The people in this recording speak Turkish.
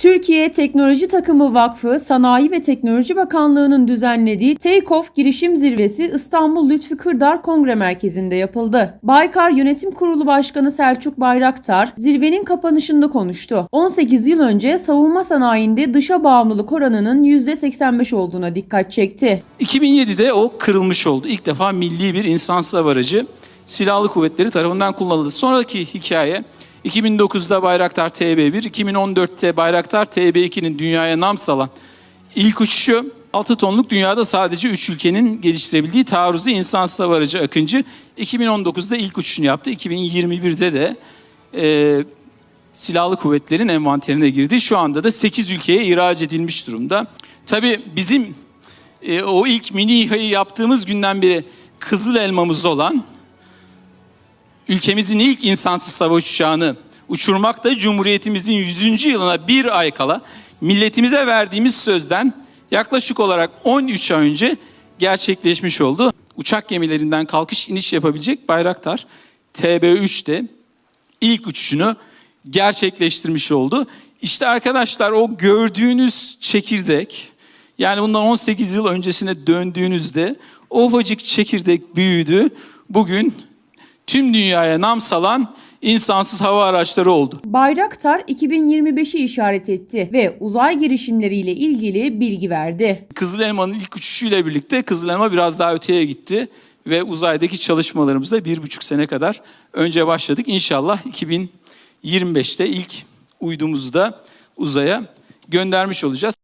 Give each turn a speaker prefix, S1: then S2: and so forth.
S1: Türkiye Teknoloji Takımı Vakfı Sanayi ve Teknoloji Bakanlığı'nın düzenlediği Take-Off Girişim Zirvesi İstanbul Lütfi Kırdar Kongre Merkezi'nde yapıldı. Baykar Yönetim Kurulu Başkanı Selçuk Bayraktar zirvenin kapanışında konuştu. 18 yıl önce savunma sanayinde dışa bağımlılık oranının %85 olduğuna dikkat çekti.
S2: 2007'de o kırılmış oldu. İlk defa milli bir insansız hava aracı silahlı kuvvetleri tarafından kullanıldı. Sonraki hikaye 2009'da Bayraktar TB1, 2014'te Bayraktar TB2'nin dünyaya nam salan ilk uçuşu 6 tonluk dünyada sadece 3 ülkenin geliştirebildiği taarruzlu insansız hava aracı Akıncı 2019'da ilk uçuşunu yaptı. 2021'de de e, silahlı kuvvetlerin envanterine girdi. Şu anda da 8 ülkeye ihraç edilmiş durumda. Tabii bizim e, o ilk mini İHA'yı yaptığımız günden beri kızıl elmamız olan ülkemizin ilk insansız hava uçağını uçurmak da Cumhuriyetimizin 100. yılına bir ay kala milletimize verdiğimiz sözden yaklaşık olarak 13 ay önce gerçekleşmiş oldu. Uçak gemilerinden kalkış iniş yapabilecek Bayraktar TB3'te ilk uçuşunu gerçekleştirmiş oldu. İşte arkadaşlar o gördüğünüz çekirdek yani bundan 18 yıl öncesine döndüğünüzde o ufacık çekirdek büyüdü. Bugün tüm dünyaya nam salan insansız hava araçları oldu.
S1: Bayraktar 2025'i işaret etti ve uzay girişimleriyle ilgili bilgi verdi.
S2: Kızıl Elma'nın ilk uçuşuyla birlikte Kızıl Elma biraz daha öteye gitti ve uzaydaki çalışmalarımıza bir buçuk sene kadar önce başladık. İnşallah 2025'te ilk uydumuzu da uzaya göndermiş olacağız.